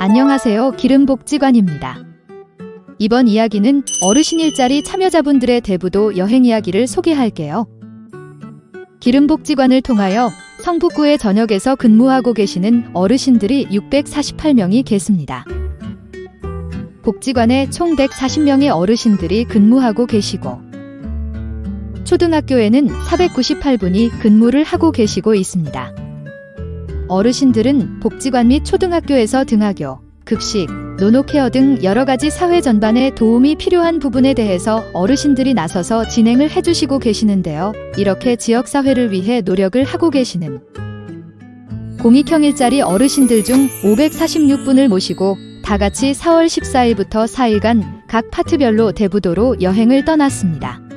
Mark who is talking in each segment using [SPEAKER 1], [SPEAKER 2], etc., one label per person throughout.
[SPEAKER 1] 안녕하세요. 기름복지관입니다. 이번 이야기는 어르신 일자리 참여자분들의 대부도 여행 이야기를 소개할게요. 기름복지관을 통하여 성북구의 전역에서 근무하고 계시는 어르신들이 648명이 계십니다. 복지관에 총 140명의 어르신들이 근무하고 계시고 초등학교에는 498분이 근무를 하고 계시고 있습니다. 어르신들은 복지관 및 초등학교에서 등하교, 급식, 노노케어 등 여러 가지 사회 전반에 도움이 필요한 부분에 대해서 어르신들이 나서서 진행을 해주시고 계시는데요. 이렇게 지역사회를 위해 노력을 하고 계시는 공익형 일자리 어르신들 중 546분을 모시고 다 같이 4월 14일부터 4일간 각 파트별로 대부도로 여행을 떠났습니다.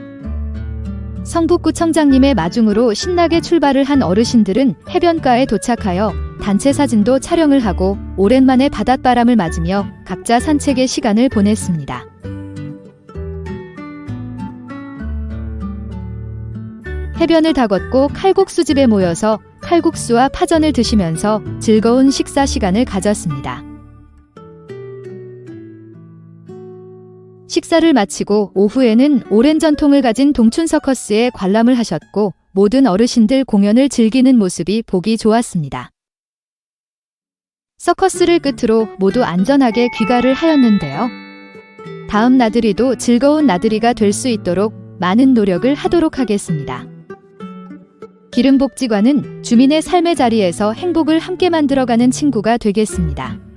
[SPEAKER 1] 성북구청장님의 마중으로 신나게 출발을 한 어르신들은 해변가에 도착하여 단체 사진도 촬영을 하고 오랜만에 바닷바람을 맞으며 각자 산책의 시간을 보냈습니다. 해변을 다 걷고 칼국수집에 모여서 칼국수와 파전을 드시면서 즐거운 식사 시간을 가졌습니다. 식사를 마치고 오후에는 오랜 전통을 가진 동춘 서커스에 관람을 하셨고 모든 어르신들 공연을 즐기는 모습이 보기 좋았습니다. 서커스를 끝으로 모두 안전하게 귀가를 하였는데요. 다음 나들이도 즐거운 나들이가 될 수 있도록 많은 노력을 하도록 하겠습니다. 기름복지관은 주민의 삶의 자리에서 행복을 함께 만들어가는 친구가 되겠습니다.